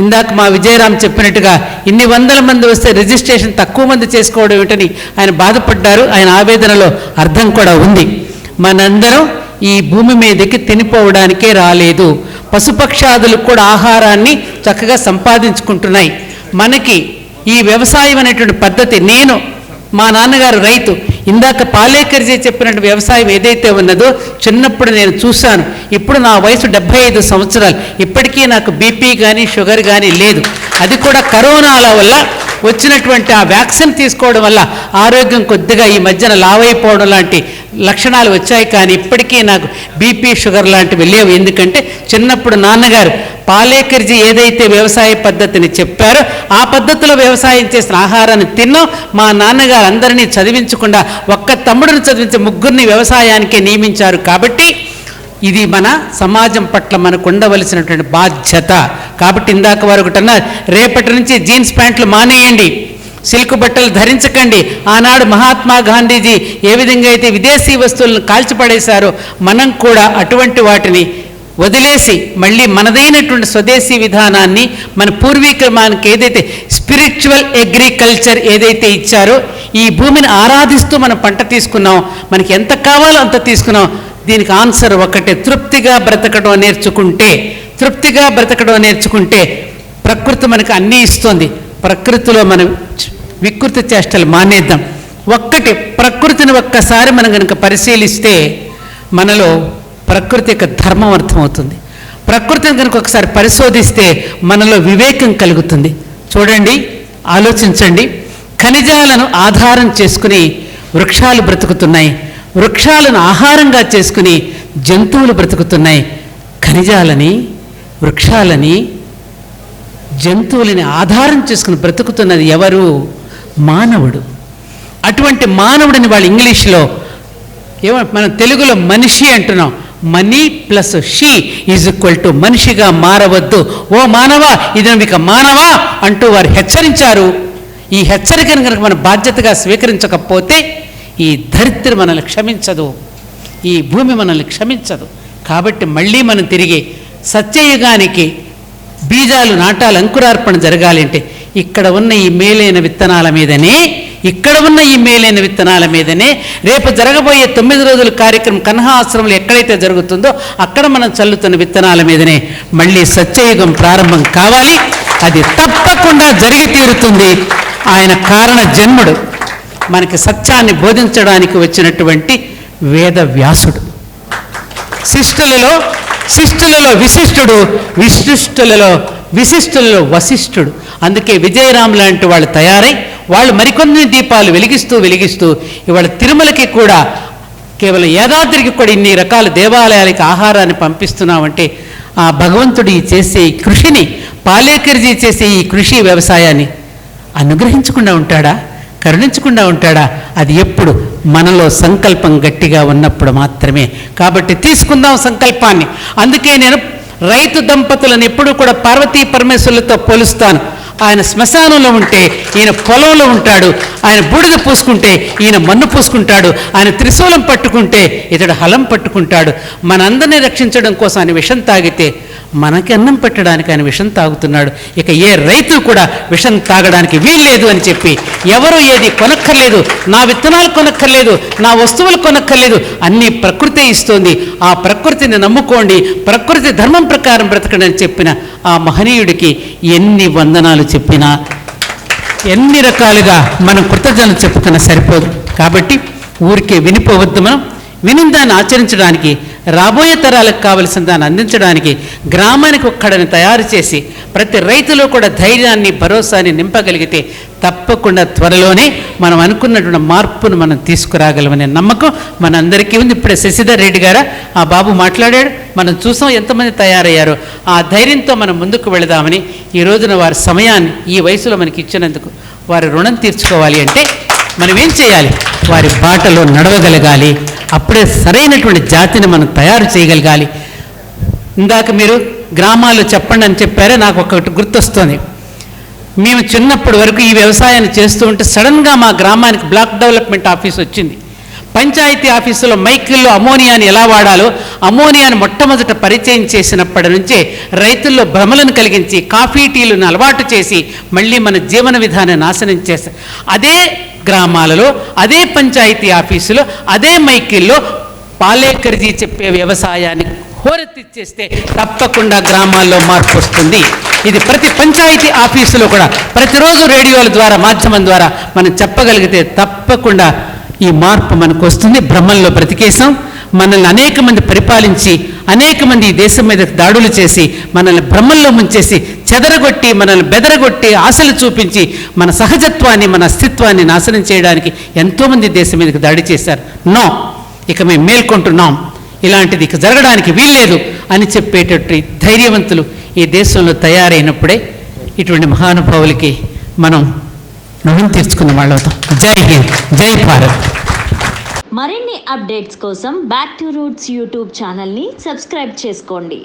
ఇందాక మా విజయరామ్ చెప్పినట్టుగా ఇన్ని వందల మంది వస్తే రిజిస్ట్రేషన్ తక్కువ మంది చేసుకోవడం ఏమిటని ఆయన బాధపడ్డారు. ఆయన ఆవేదనలో అర్థం కూడా ఉంది. మనందరం ఈ భూమి మీదకి తినిపోవడానికే రాలేదు. పశుపక్షాదులు కూడా ఆహారాన్ని చక్కగా సంపాదించుకుంటున్నాయి. మనకి ఈ వ్యవసాయం అనేటువంటి పద్ధతి నేను మా నాన్నగారు రైతు ఇందాక పాలేకర్జీ చెప్పినట్టు వ్యవసాయం ఏదైతే ఉన్నదో చిన్నప్పుడు నేను చూశాను. ఇప్పుడు నా వయసు డెబ్బై ఐదు సంవత్సరాలు. ఇప్పటికీ నాకు బీపీ కానీ షుగర్ కానీ లేదు. అది కూడా కరోనాల వల్ల వచ్చినటువంటి ఆ వ్యాక్సిన్ తీసుకోవడం వల్ల ఆరోగ్యం కొద్దిగా ఈ మధ్యన లావైపోవడం లాంటి లక్షణాలు వచ్చాయి కానీ ఇప్పటికీ నాకు బీపీ షుగర్ లాంటివి లేవు. ఎందుకంటే చిన్నప్పుడు నాన్నగారు పాలేకర్జీ ఏదైతే వ్యవసాయ పద్ధతిని చెప్పారో ఆ పద్ధతిలో వ్యవసాయం చేసిన ఆహారాన్ని తిన్నాం మా నాన్నగారు అందరినీ చదివించకుండా ఒక్క తమ్ముడిని చదివించి ముగ్గురిని వ్యవసాయానికే నియమించారు కాబట్టి ఇది మన సమాజం పట్ల మనకు ఉండవలసినటువంటి బాధ్యత. కాబట్టి ఇందాక వరకు అన్నారు రేపటి నుంచి జీన్స్ ప్యాంట్లు మానేయండి. సిల్క్ బట్టలు ధరించకండి. ఆనాడు మహాత్మా గాంధీజీ ఏ విధంగా అయితే విదేశీ వస్తువులను కాల్చిపడేశారో మనం కూడా అటువంటి వాటిని వదిలేసి మళ్ళీ మనదైనటువంటి స్వదేశీ విధానాన్ని మన పూర్వీకుల మనకి ఏదైతే స్పిరిచువల్ అగ్రికల్చర్ ఏదైతే ఇచ్చారో ఈ భూమిని ఆరాధిస్తూ మనం పంట తీసుకున్నాం మనకి ఎంత కావాలో అంత తీసుకున్నాం. దీనికి ఆన్సర్ ఒకటే తృప్తిగా బ్రతకడం నేర్చుకుంటే తృప్తిగా బ్రతకడం నేర్చుకుంటే ప్రకృతి మనకు అన్నీ ఇస్తుంది. ప్రకృతిలో మనం వికృతి చేష్టలు మానేద్దాం. ఒక్కటి ప్రకృతిని ఒక్కసారి మనం కనుక పరిశీలిస్తే మనలో ప్రకృతి యొక్క ధర్మం అర్థమవుతుంది. ప్రకృతిని కనుక ఒకసారి పరిశోధిస్తే మనలో వివేకం కలుగుతుంది. చూడండి ఆలోచించండి. ఖనిజాలను ఆధారం చేసుకుని వృక్షాలు బ్రతుకుతున్నాయి. వృక్షాలను ఆహారంగా చేసుకుని జంతువులు బ్రతుకుతున్నాయి. ఖనిజాలని వృక్షాలని జంతువులని ఆధారం చేసుకుని బ్రతుకుతున్నది ఎవరు? మానవుడు. అటువంటి మానవుడిని వాళ్ళు ఇంగ్లీష్లో ఏమో మనం తెలుగులో మనిషి అంటున్నాం. Money plus she is equal to మనిషిగా మారవద్దు. ఓ మానవ ఇది ఇక మానవా అంటూ వారు హెచ్చరించారు. ఈ హెచ్చరికను కనుక మనం బాధ్యతగా స్వీకరించకపోతే ఈ ధరిత్రి మనల్ని క్షమించదు. ఈ భూమి మనల్ని క్షమించదు. కాబట్టి మళ్ళీ మనం తిరిగి సత్యయుగానికి బీజాలు నాటాలు అంకురార్పణ జరగాలంటే ఇక్కడ ఉన్న ఈ మేలైన విత్తనాల మీదనే ఇక్కడ ఉన్న ఈ మేలైన విత్తనాల మీదనే రేపు జరగబోయే తొమ్మిది రోజుల కార్యక్రమం కన్హా ఆశ్రమంలో ఎక్కడైతే జరుగుతుందో అక్కడ మనం చల్లుతున్న విత్తనాల మీదనే మళ్ళీ సత్యయుగం ప్రారంభం కావాలి. అది తప్పకుండా జరిగి తీరుతుంది. ఆయన కారణ జన్ముడు. మనకి సత్యాన్ని బోధించడానికి వచ్చినటువంటి వేద వ్యాసుడు. శిష్టులలో శిష్టులలో విశిష్టుడు విశిష్టులలో విశిష్టులలో వశిష్ఠుడు. అందుకే విజయరామ్ లాంటి వాళ్ళు తయారై వాళ్ళు మరికొన్ని దీపాలు వెలిగిస్తూ వెలిగిస్తూ ఇవాళ తిరుమలకి కూడా కేవలం యాదాద్రికి కూడా ఇన్ని రకాల దేవాలయాలకి ఆహారాన్ని పంపిస్తున్నామంటే ఆ భగవంతుడు ఈ చేసే ఈ కృషిని పాలేకర్జీ చేసే ఈ కృషి వ్యవసాయాన్ని అనుగ్రహించకుండా ఉంటాడా? కరుణించకుండా ఉంటాడా? అది ఎప్పుడు మనలో సంకల్పం గట్టిగా ఉన్నప్పుడు మాత్రమే. కాబట్టి తీసుకుందాం సంకల్పాన్ని. అందుకే నేను రైతు దంపతులను ఎప్పుడూ కూడా పార్వతీ పరమేశ్వరులతో పోలుస్తాను. ఆయన శ్మశానంలో ఉంటే ఈయన పొలంలో ఉంటాడు. ఆయన బూడిద పూసుకుంటే ఈయన మన్ను పూసుకుంటాడు. ఆయన త్రిశూలం పట్టుకుంటే ఇతడు హలం పట్టుకుంటాడు. మనందరినీ రక్షించడం కోసం ఆయన విషం తాగితే మనకి అన్నం పెట్టడానికి ఆయన విషం తాగుతున్నాడు. ఇక ఏ రైతు కూడా విషం తాగడానికి వీల్లేదు అని చెప్పి ఎవరు ఏది కొనక్కర్లేదు నా విత్తనాలు కొనక్కర్లేదు నా వస్తువులు కొనక్కర్లేదు అన్నీ ప్రకృతి ఇస్తోంది. ఆ ప్రకృతిని నమ్ముకోండి ప్రకృతి ధర్మం ప్రకారం బ్రతకండి అని చెప్పిన ఆ మహనీయుడికి ఎన్ని వందనాలు చెప్పినా ఎన్ని రకాలుగా మనం కృతజ్ఞతలు చెప్పుకున్నా సరిపోదు. కాబట్టి ఊరికే వినిపోవద్దు మనం. విని దాన్ని ఆచరించడానికి రాబోయే తరాలకు కావలసిన దాన్ని అందించడానికి గ్రామానికి ఒక్కడని తయారు చేసి ప్రతి రైతులో కూడా ధైర్యాన్ని భరోసాని నింపగలిగితే తప్పకుండా త్వరలోనే మనం అనుకున్నటువంటి మార్పును మనం తీసుకురాగలమనే నమ్మకం మనందరికీ ఉంది. ఇప్పుడే శశిధర్ రెడ్డి గారు ఆ బాబు మాట్లాడాడు మనం చూసాం ఎంతమంది తయారయ్యారో ఆ ధైర్యంతో మనం ముందుకు వెళదామని ఈ రోజున వారి సమయాన్ని ఈ వయసులో మనకి ఇచ్చినందుకు వారి రుణం తీర్చుకోవాలి అంటే మనం ఏం చేయాలి? వారి బాటలో నడవగలగాలి. అప్పుడే సరైనటువంటి జాతిని మనం తయారు చేయగలగాలి. ఇందాక మీరు గ్రామాల్లో చెప్పండి అని చెప్పారే నాకు ఒకటి గుర్తొస్తుంది. మేము చిన్నప్పటి వరకు ఈ వ్యవసాయాన్ని చేస్తూ ఉంటే సడన్గా మా గ్రామానికి బ్లాక్ డెవలప్మెంట్ ఆఫీస్ వచ్చింది. పంచాయతీ ఆఫీసులో మైకిల్లో అమోనియాని ఎలా వాడాలో అమోనియాని మొట్టమొదట పరిచయం చేసినప్పటి నుంచే రైతుల్లో భ్రమలను కలిగించి కాఫీ టీలను అలవాటు చేసి మళ్ళీ మన జీవన విధానాన్ని నాశనం చేస్తారు అదే గ్రామాలలో అదే పంచాయతీ ఆఫీసులో అదే మైకిల్లో పాలేకర్జీ చెప్పే వ్యవసాయాన్ని హోరెత్తిచ్చేస్తే తప్పకుండా గ్రామాల్లో మార్పు వస్తుంది ఇది ప్రతి పంచాయతీ ఆఫీసులో కూడా ప్రతిరోజు రేడియోల ద్వారా మాధ్యమం ద్వారా మనం చెప్పగలిగితే తప్పకుండా ఈ మార్పు మనకు వస్తుంది బ్రహ్మంలో బ్రతికేశాం. మనల్ని అనేక మంది పరిపాలించి అనేక మంది ఈ దేశం మీద దాడులు చేసి మనల్ని బ్రహ్మంలో ముంచేసి చెదరగొట్టి మనల్ని బెదరగొట్టి ఆశలు చూపించి మన సహజత్వాన్ని మన అస్తిత్వాన్ని నాశనం చేయడానికి ఎంతోమంది దేశం మీదకి దాడి చేశారు. నో ఇక మేము మేల్కొంటున్నాం. ఇలాంటిది ఇక జరగడానికి వీల్లేదు అని చెప్పేటట్టు ధైర్యవంతులు ఈ దేశంలో తయారైనప్పుడే ఇటువంటి మహానుభావులకి మనం రుణం తీర్చుకున్న వాళ్ళవుతాం. జై హింద్ జై భారత్. మరిన్ని అప్డేట్స్ కోసం బ్యాక్ టు రూట్స్ యూట్యూబ్ ఛానల్ని సబ్స్క్రైబ్ చేసుకోండి.